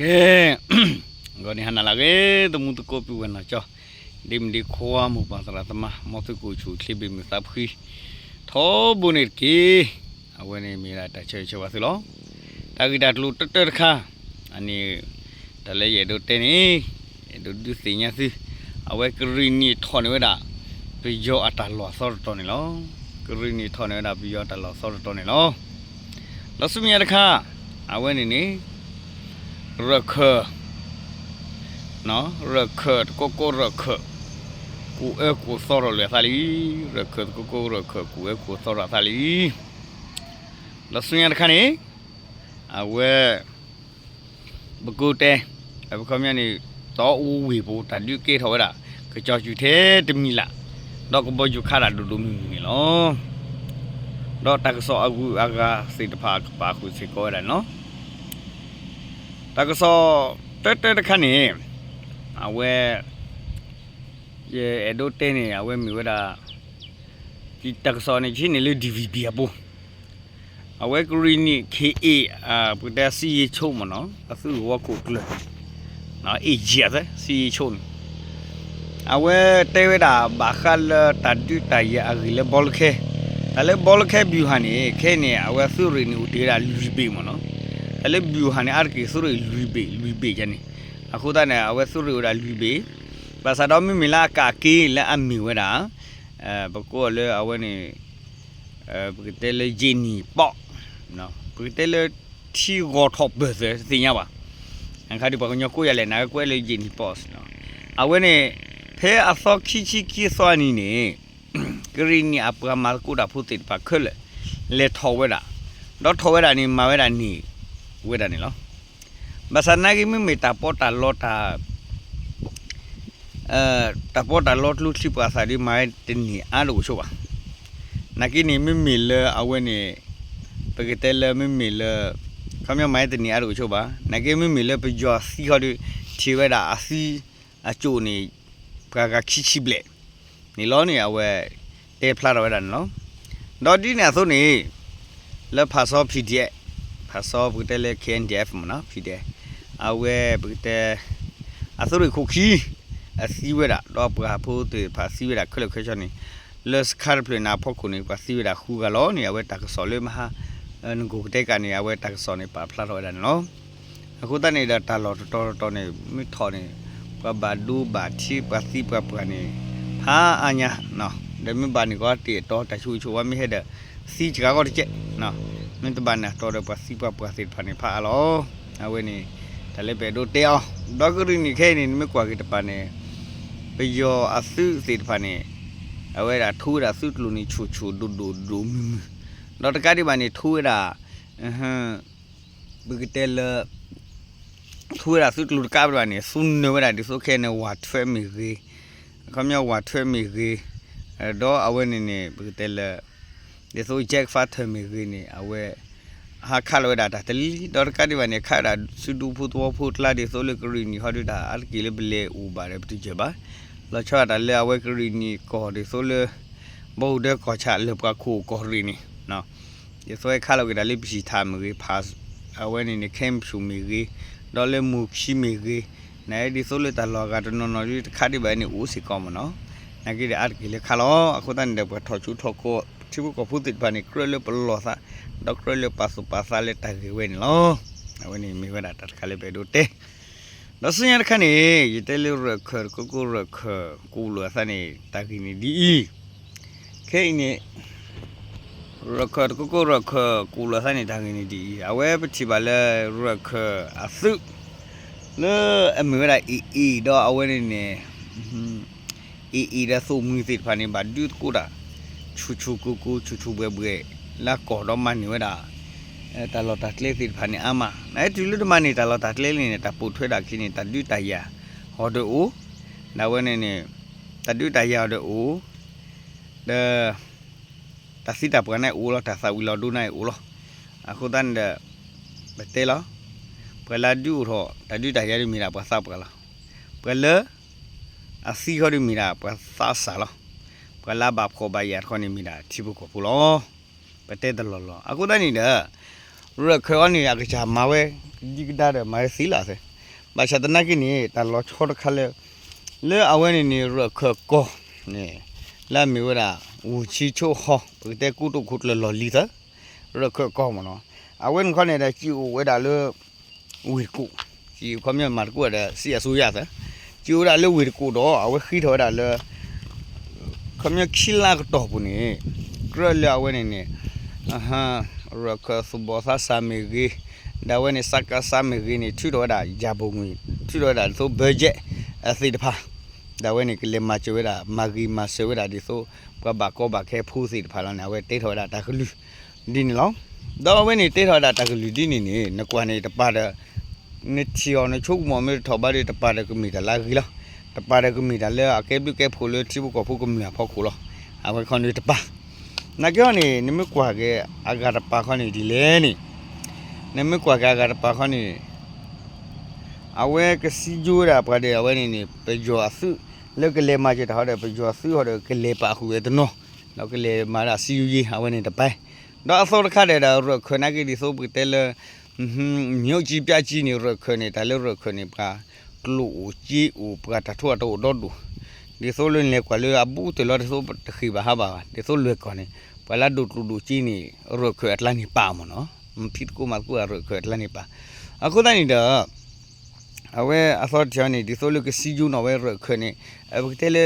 ကဲဂေါ်နီဟနာလာကေတမှုတကိုပြဝနာချောဒီမဒီခွာမှုပါစရာတမမောတကူချူခလိဘိမသပ်ခိသောဘုန်ကေအဝနေမီလာတချေချေပါစလောတာဂီတာတလူတတတခါအနီတလဲရဒိုတဲနေဒိုဒုစညာစီအဝဲကရီနီထောနေဝဒပြယောအတလောဆောတော်နေလောကရီနီ ရခါအဝဲနေနေရခနော်ရခကိုကိုရခကူအကူစောရလေသလီရခကိုကိုရခကူအကူစောရသလီလစညာခနေအဝဲဘကုတဲအဘခမနီတော့ဦးဝေဖို့တလူကေထောရကကြောက်ယူသေးတမီလာတော့ကဘယူခါရဒူဒူမီမီလောတော့တကဆောအကူအကာစိတ်တဖာပါခုစိကောရနော် တကဆောတက်တက်တခနဲ့အဝဲယေအဒိုတဲနေအဝဲမီဝဒဒီတကဆောနေချင်းနေလေ DVD အပူအဝဲဂရီနီ KA အာပူတစီချုံမနော်အစုဝကုကလနော်အေဂျီယာစီချုံအဝဲတဲဝဒါဘာခလတဒူတရအဂီလေဘောလခဲဒါလေဘောလခဲဘီဟန်နေခဲနေအဝဲစုရီနီဦးတေးတာလူပြီးမနော် ele biu hane arki suru luibe luibe jani aku ta ne awe suru ora luibe basa do mi mila ka ki la ami wera eh bako le awe ni eh bukite le jini po no bukite le thi go thop be se sinya ba an khadi ba nyo ko ya le na ko le jini pos no awe ni phe aso khi chi ki so ni ne green ni apra mal ko da phutit pa khole le tho wera do tho wera ni ma wera ni ဝေဒနေလောဘာသာနာဂိမီမီတာပေါ်တာလောတာအဲတာပေါ်တာလောလူချိပါစာဒီမိုင်တင်နီအားလို့ရှို့ပါနာကိနီမီမီလအဝဲနေပကတဲလမီမီလခမမိုင်တင်နီအားလို့ရှို့ပါနာကိမီမီလပကြောစီခေါ်ဒီချီဝဲတာအစီအချိုနေပကခိချိဘလက်နီလောနေအဝဲတေဖလာတော့ရနော်တော့ဒီနေဆိုနေလဖာဆော PDF ဖာစောဘူတဲလေ KNDF မနော်ဖြစ်တယ်အဝဲဘူတဲအစရခုခီအစီဝဲတာတော့ဘာဖို့တေဖာစီဝဲတာခလခချနေလက်စကားပလနာဖို့ခုနေပါစီဝဲတာခူကလောနေအဝဲတကစောလေမဟာငကိုတဲကနေအဝဲတကစောနေပါဖလာတော့တယ်နော်အခုတနေတာတာလော်တော်တော်နေမိထော်နေပဘာဒူဘာချီပါစီပပကနေဟာအညာနော်ဒါမြဘာနေကောတေတော့တချူချူဝမိဟဲ့တဲ့စီချကာကောတချက်နော် မင်းတဘာနာတော်တော့ပစီပပစီဖာနေဖာလောအဝဲနေဒါလည်းပဲတို့တဲအောင်ဒေါကရီနေခဲနေမကွာကတပါနေပယောအစုစီတဖာနေအဝဲတာထိုးတာစုတလူနေချူချူဒူဒူဒူမီမီတော့တကတိပါနေထိုးတာအဟမ်ဘဂတဲလထိုးတာစုတလူကပ်ပါနေဆုနေဝဲတာဒီဆိုခဲနေဝါထွဲမီကြီးခမရဝါထွဲမီကြီးအဲ့တော့အဝဲနေနေဘဂတဲလ de so jack fa thame gini awe ha khalo da ta tali dor ka di bane kha da su du phu to phu tla de so le kri ni ha du da al ki le ble u ba re ptu je ba la cha da le awe kri ni ko de so le bo de ko cha le ka khu ko ri ni no de so kha lo da le pi tha me ge pha awe ni ni camp su me ge do le mu khi me ge na di so le ta lo ga no no di kha di ba ni u si ko mo no na ki de al ki le kha lo akhu ta ni de tho chu tho ko ချိဘူးကဖုတိပါနေကရလပလောစာဒေါက်တာလပါစုပါစာလက်တကေဝင်လောအဝနေမိဝဒတခါလေးပဲတို့တဲဒစညာခနေယတဲလရခရကိုကိုရခကူလသနေတကိနေဒီခဲနေရခရကိုကိုရခကူလသနေတကိနေဒီအဝဲပတိပါလေရခအစုလေအမေရအီအီတော့အဝဲနေနေအီအီရဆိုမူစစ်ဖာနေပါဒုကိုတာ ချူချူကူကူချူချူဘွဲဘွဲလာကောတော့မနေဝတာအဲတလော်တတ်လေးသစ်ဖာနေအမအဲဒီလူတမနေတလော်တတ်လေးနေတပူထွဲတာခင်းနေတဒုတရဟောတူနာဝဲနေနေတဒုတရတော့ဦးဒတစီတာပကနေဦးလောတဆာဝီလောဒုနိုင်ဦးလောအခုတန်ဒဘတဲလောပလာဒူရောတဒုတရရမီလာပဆပ်ကလာပလအစီခေါ်မီလာပဆာဆာလော kala bab ko ba yar khoni mi da thibu ko pulo pate da lo lo aku da ni da ru kho ni ya ka ma we ji da de ma si la se ဘာချတနာကိနေတလောချောတခါလေလေအဝဲနေနေရခကောနေလာမီဝရာဝချီချိုဟောဘတဲ့ကုတုခုတလလော်လီသရခကောမနော်အဝဲခနေတဲ့ကြည့်ဝဲတာလေဝီကုကြည့်ခမမြမာကူရစီအဆူရသကြည့်ရလေဝီကုတော့အဝဲခိထောတာလေ ခမခီလာကတော့ဘူးနေကရလအဝဲနေနေအဟမ်ရခစဘောသာဆာမီဂီဒါဝဲနေစကာဆာမီဂီနေထူတော့တာဂျာဘုံငွေထူတော့တာဆိုဘတ်ဂျက်အသိတဖာဒါဝဲနေကလေမချဝဲတာမာဂီမဆဝဲတာဒီဆိုကဘာကောဘာခဲဖူးစီတဖာလာနေဝဲတေးထော်တာတကလူဒီနေလောတော့ဝဲနေတေးထော်တာတကလူဒီနေနေနကွာနေတပါတဲ့နေချီအောင်ချုပ်မော်မေထော်ပါတဲ့တပါတဲ့ကမီတလာကြီးလား တပါတဲ့ကမီတလဲအကဲဘကဲဖိုလို့တိဘကောဖုကမီဖောက်ခုလားအဝဲခွန်ဒီတပါနကြောနေနမကွာကဲအဂါတပါခွန်ဒီလဲနေနမကွာကအဂါတပါခွန်ဒီအဝဲကစီဂျိုးတာပါတဲ့အဝဲနေနေပကြောအစုလက်ကလေးမချတာဟောတဲ့ပကြောအစုဟောတဲ့ကလေးပါခုရဲ့တနော်နောက်ကလေးမာရာစီယူကြီးအဝဲနေတပိုင်တော့အစောတခါတဲ့တော့ခဏကြီးဒီဆိုပတဲလဲမြို့ကြီးပြကြီးနေရခနေတာလဲရခနေပါ ကလူကြီးဦးပကတထွတ်တော့တော့ဒူဒီဆိုလွင်လေကွာလေအဘူးတလို့ဒီဆိုတခိဘာဟာပါဒီဆိုလွယ်ကောနေပလာဒူတူဒူကြီးနေရခအတလန်နေပါမနော်ဖြစ်ကိုမကူရခအတလန်နေပါအခုတန်းနေတော့အဝဲအစောချောနေဒီဆိုလူကစီဂျူနော်ဝဲရခနေအဘကတဲလေ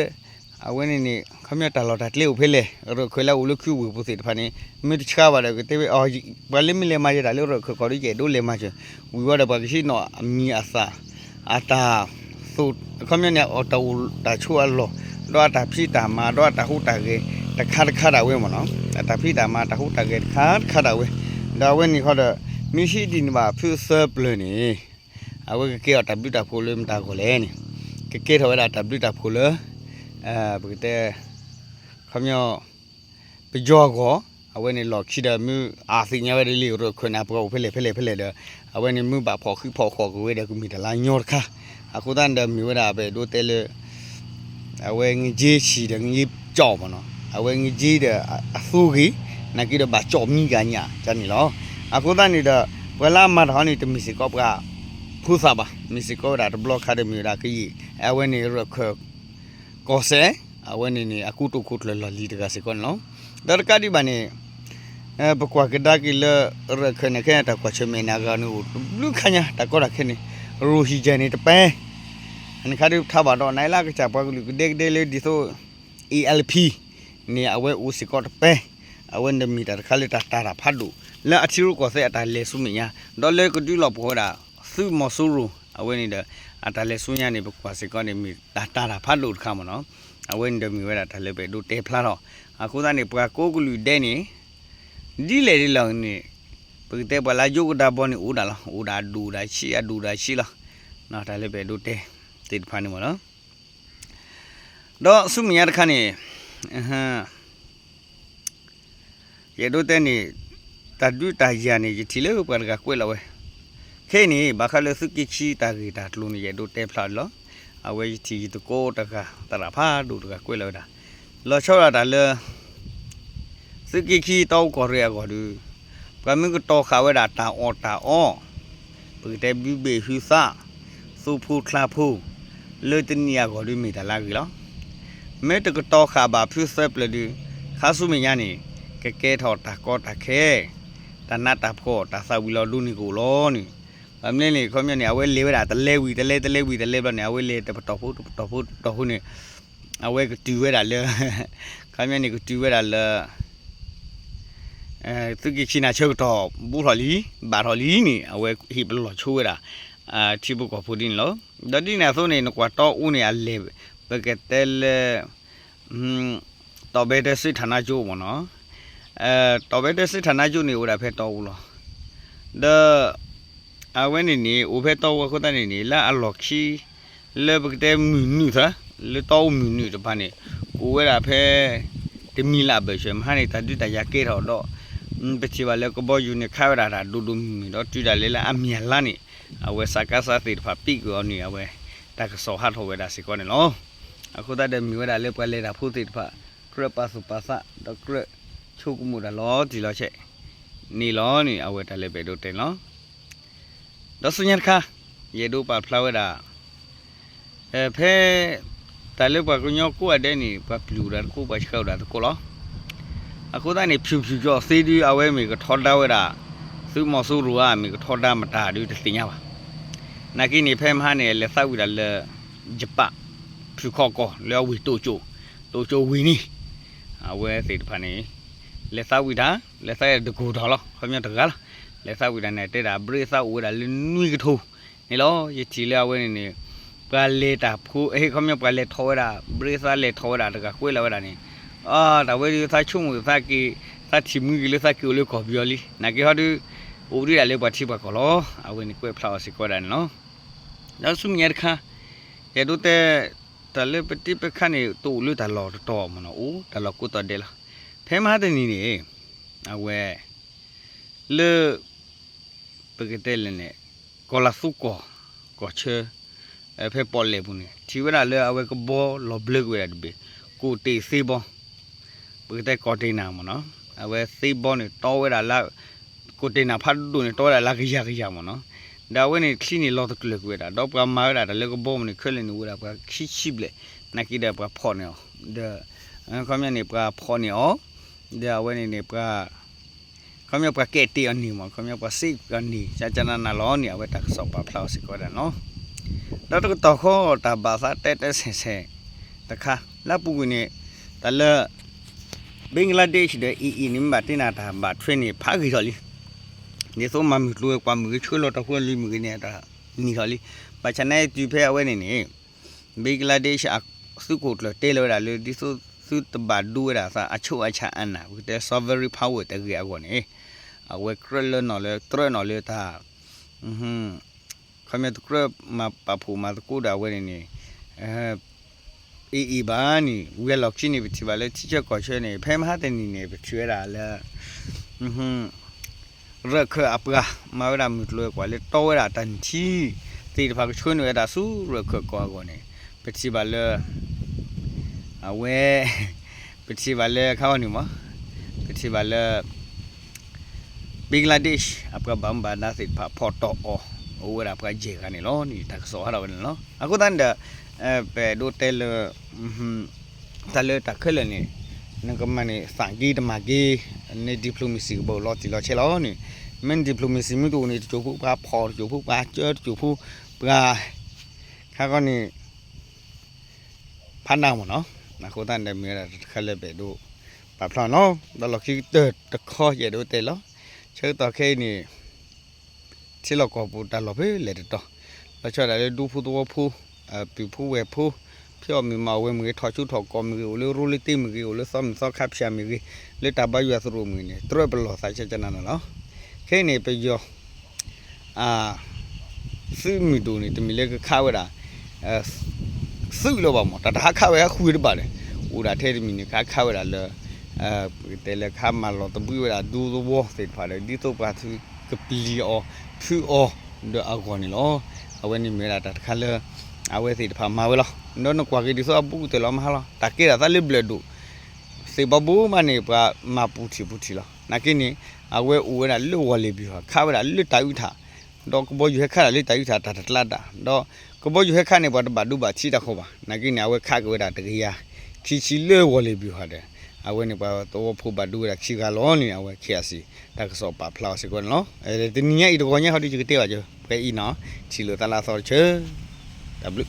အဝဲနေနေခမရတလော်တာတလေဦးဖဲလေရခွေလာဦးလူကျူဝပူစီတဖာနေမိတချာပါလေကတဲအော်ဘလမီလေမရတာလေရခွကော်ရီကျဒိုလေမချဝီဝရပါကရှိနော်အမီအစာ အတာသုခမရနေအော်တူတာချူအလောတော့တာဖိတာမာတော့တာဟုတ်တာကေတခါတခါတာဝဲမနော်တာဖိတာမာတာဟုတ်တာကေတခါတခါတာဝဲဒါဝဲနေခေါ်တော့မရှိဒီမှာဖူဆပ်ပလနေအဝဲကေတာဘီတာဖိုလမ်တာကိုလေနေကေကေထော်တာဘီတာဖိုလအဲဘကတဲ့ခမယောပကြောကော အဝဲနေလော်ခိဒမြအာစီညာဝဲလီရခွနာပေါဖဲလေဖဲလေဖဲလေအဝဲနေမြဘာဖော်ခိဖော်ခေါ်ကိုဝဲတဲ့ကူမီတလာညောခါအခုတန်ဒမြဝဲတာပဲဒိုတဲလေအဝဲငကြီးချီတဲ့ငကြီးကြောက်မနော်အဝဲငကြီးတဲ့အဆူကြီးနကီတော့ဘာကြောက်မိကညာဇာနီလောအခုတန်နေတဲ့ဝလာမတ်ဟောနီတမီစီကော့ကဖူးစားပါမီစီကောဒါဘလော့ခါဒမီရာကီအဝဲနေရခွကောဆဲအဝဲနေနေအခုတုခုတလလီတကစီကောနော်ဒရကဒီဘာနေ အဲဘကွာကဒါကီလရခနေခဲတာကွာချမေနာကနူလူခညာတကောရခဲနေရူဟီဂျန်နေတပဲအနေခါဒီထားပါတော့နိုင်လာကချပွားကလူဒေဒေလေဒီဆို ELP နေအဝဲဦးစီကောတပဲအဝဲနမီတာခါလက်တာတာဖတ်လို့လဲအချီရုကောဆဲအတာလေဆုမညာဒေါ်လေကတူလောက်ပေါ်တာစုမဆူရူအဝဲနေတဲ့အတာလေဆုညာနေဘကွာစီကောနေမီတာတာဖတ်လို့ခါမနော်အဝဲနေမီဝဲတာတလေပဲတို့တေဖလာတော့အခုသားနေပွားကိုကလူဒဲနေ ဒီလေဒီလောင်နေပကတဲ့ပလာယုတ်တာပေါ်နေဦးတာလားဦးတာဒူတာရှိအဒူတာရှိလားနော်ဒါလည်းပဲတို့တဲတေဖာနေမနော်တော့ဆုမရတခါနေအဟမ်ရေတို့တဲ့နေတဒူတာယာနေတီလေပကကကွဲလာဝဲခဲနေဘာခလစုကိချီတာဂီတာတလူနေရေတို့တဲဖလာလောအဝဲတီတကိုတကတရဖာဒူတကကွဲလာတာလောချောရတာလေ စုကိချီတောက်ကောရရကောဒူပမင်းကတော့ခါဝဲတာတာအော်တာအောပကတဲ့ဘီဘေဟူစာစုဖူခလာဖူလေတနီယာကောဒူမီတလာကြီးလောမဲတကတော့ခါဘာဖူဆပ်လေဒီခါဆုမညာနေကဲကဲထော်တာကောတာခဲတနတ်တာဖောတာဆာဝီလောလူနီကိုလောနီအမင်းလေခေါမြနေအဝဲလေးဝဲတာတလဲဝီတလဲတလဲဝီတလဲဘနေအဝဲလေးတတော်ဖို့တော်ဖို့တော်ဖို့နေအဝဲကတူဝဲတာလေခေါမြနေကတူဝဲတာလေ အဲသူကချိနာချုပ်တော့ဘူးတော်လီဘာတော်လီနေအဝဲဟိဘလောချိုးဝဲတာအာချိဘကဖူဒင်းလောဒဒီနာဆိုနေကွာတော့ဦးနေအလဲဘကတဲလေဟွန်းတော့ဘဲတဲ့စိတ်ဌာနကျိုးပေါ့နော်အဲတော်ဘဲတဲ့စိတ်ဌာနကျိုးနေဦးတာဖဲတော့ဦးလောဒါအဝဲနေနေဦးဖဲတော့ခုတနေနေလာအလော်ခီလေဘကတဲ့မီနူသာလေတော့မီနူတပါနေကိုဝဲတာဖဲတမီလာပဲရှမဟာနေတတူတရကေတော့တော့ ပချီပါလေကဘောယူနေခါရတာဒူဒူမီတော့တူတယ်လေအမြလာနေအဝဲစကားစားတိဖာပိကောနေအဝဲတကဆောဟာထောဝဲတာစီကောနေလောအခုတတဲ့မီဝဲတာလေပွဲလေတာဖုတိတဖာကရပါစုပါစတော့ကရချုပ်မှုတာလောဒီလောချက်နေလောနေအဝဲတလည်းပဲတို့တင်လောတော့စညက်ခါရေတို့ပါဖလာဝဒါ အဲဖဲတလည်းပါကညောကိုအတဲ့နေပါပလူတာကိုပါချောက်တာကိုလောအခုတည်းနေဖြူဖြူကြောစေးဒီအဝဲမီကထော်တာဝဲတာသူမဆူရူအမီကထော်တာမတာဒီတင်ရပါနာကိနေဖဲမဟာနေလက်ဆောက်ဝီတာလေဂျပဖြူခေါကောလဲဝီတိုချိုတိုချိုဝီနီအဝဲစေတဖာနေလက်ဆောက်ဝီတာလက်ဆောက်ရတကူတော်လောခမရတကားလားလက်ဆောက်ဝီတာနဲ့တဲ့တာဘရိဆောက်ဝီတာလနွီကထိုးနေလောရချီလဲဝဲနေနေပကလေတာဖူအေခမရပကလေထောရတာဘရိဆောက်လေထောရတာတကခွေးလာဝဲတာနေ အာဒါဝဲဒီသားချုံဝီသားကီသားချီမူကလေးသားကီလေးကော်ပြောလီနာကေဟာဒူဥရီရလေးပါချိပါကောလောအဝဲနေကွေဖလာစီကောတယ်နော်နောက်စုမြရခါရဒုတဲ့တလည်းပတိပခနဲ့တူလူတလောတော်မနော်ဦးတလောကုတတယ်လားဖဲမတဲ့နီနေအဝဲလေပကတဲ့လည်းနဲ့ကောလာစုကောကောချေအဖေပေါ်လေဘူးနေဒီဝရလေအဝဲကဘော လောဘလကွေရတဲ့ကိုတေစေဘောပကတဲ့ကောတေနာမနော်အဝဲစေဘောနေတော်ဝဲတာလာကိုတေနာဖတ်တူနေတော်ရလာကြရကြမနော်ဒါဝဲနေခလီနေလောတကလကွေတာတော့ပမာရတာလေကဘောမနေခွဲလေနေဝရပခိချိဘလေနကိတဲ့ပဖော်နေဒါအခေါမြနေပဖော်နေဩဒါဝဲနေနေပခေါမြပကဲတီအနီမခေါမြပစိကနီစာချနာနာလောနေအဝဲတာဆော့ပါဖလောက်စကောတယ်နော်တော့တော့ခေါ်တာဘာသာတဲတဲဆင်ဆင်တခါလက်ပူကနေတလ ဘင်္ဂလားဒေ့ရှ်တဲ့အီအီနိမတင်နာတာဘာထရင်းနေဖားကြီးတော်လီနေဆိုမှမလူကွာမွေချွေလို့တော့ခွလီမွေနေတာနီခါလီပချနေတူဖဲအဝဲနေနေဘင်္ဂလားဒေ့ရှ်စုကိုတတဲလောတာလေဒီဆိုစုတဘဒူရာစာအချိုအချာအန်နာဝတဲ့ sovereign power တကယ်အကောနေအဝဲခရလနော်လေထရနော်လေတာဟွန်းခမက်ခရမပပူမတကူဒါဝဲနေနေအဲ အီဘာနီဝဲလောက်ချင်းနေပြီဒီပါလေချစ်ချက်ကောချဲနေဖဲမဟာတဲ့နေနေပြီချွဲတာလေဟွန်းရခအပကမဝရမြတ်လွယ်ကွာလေတော့ရတန်ချီတီတဖာချွန်းရတာစုရခကောကောနေပတိပါလေအဝဲပတိပါလေခေါနေမပတိပါလေဘင်္ဂလားဒေ့ရှ်အပကဘမ်ဘာနာစစ်ဖာဖော်တော့အိုဝရအပကဂျေကနေလောနီတက်ဆောဟာရဝနေလောအခုတန် တဲ့အဲပဲဒိုတယ်ဟွန်းတလေတခလနေနကမနေစံဂီတမဂီနေဒီပလိုမစီဘောလောတီလောချေလောနီမန်ဒီပလိုမစီမြတူနေချိုဖူပါဖော်ချိုဖူပါချေချိုဖူပါခါကောနေဖန်နာမနော်အခုတန်တဲ့မြေခလက်ပဲတို့ပါဖလာနော်တော့လခိတတခေါ်ရတို့တဲလောချေတော့ခဲနေချီလောကပူတလောပဲလေတော့လောချတာလေဒူဖူတော့ဖူအ ပူဖူဝဲဖူဖြောမီမဝဲမီထော်ချူထော်ကောမီလေရူလီတီမီလေစောမစောခပ်ရှာမီလေတဘရွာစရူမီနေတွဲဘလောဆိုင်ချချနာနော်ခဲနေပယောအာစုမီတူနေတမီလေခါဝဲတာအဲစုလို့ပါမတတခါဝဲခူရပါတယ်ဦးတာထဲမီနေခါခါဝဲတာလေအဲတဲလေခါမလောတပူဝဲတာဒူဒဘောစစ်ပါတယ်ဒီတော့ပါသူကပလီအောဖူအောဒအကောနီလောအဝဲနေမီလာတခါလေ အဝဲစစ်ဖာမာဝဲလောနော်နကွာကီဒီဆိုအပူတဲလောမဟာလောတကေရာသလိဘလဒူစေဘဘူမနေပါမပူတီပူတီလောနာကိနေအဝဲဦးဝဲတာလွတ်ဝလေးပြီးခါဝဲတာလွတ်တူထားတော့ကဘောယူခါလေးတူထားတတလာတာတော့ကဘောယူခါနေဘာဘာဒူဘာချီတခေါ်ပါနာကိနေအဝဲခါကဝဲတာတကယ်ချီချီလွတ်ဝလေးပြီးဟာတယ်အဝဲနေပါတော့ဖို့ဘာဒူရချီကလောနေအဝဲခီယာစီတကစောပါဖလောက်စီကောနော်အဲဒီညအိတကောညဟောဒီကြတဲ့ပါကြ ပဲ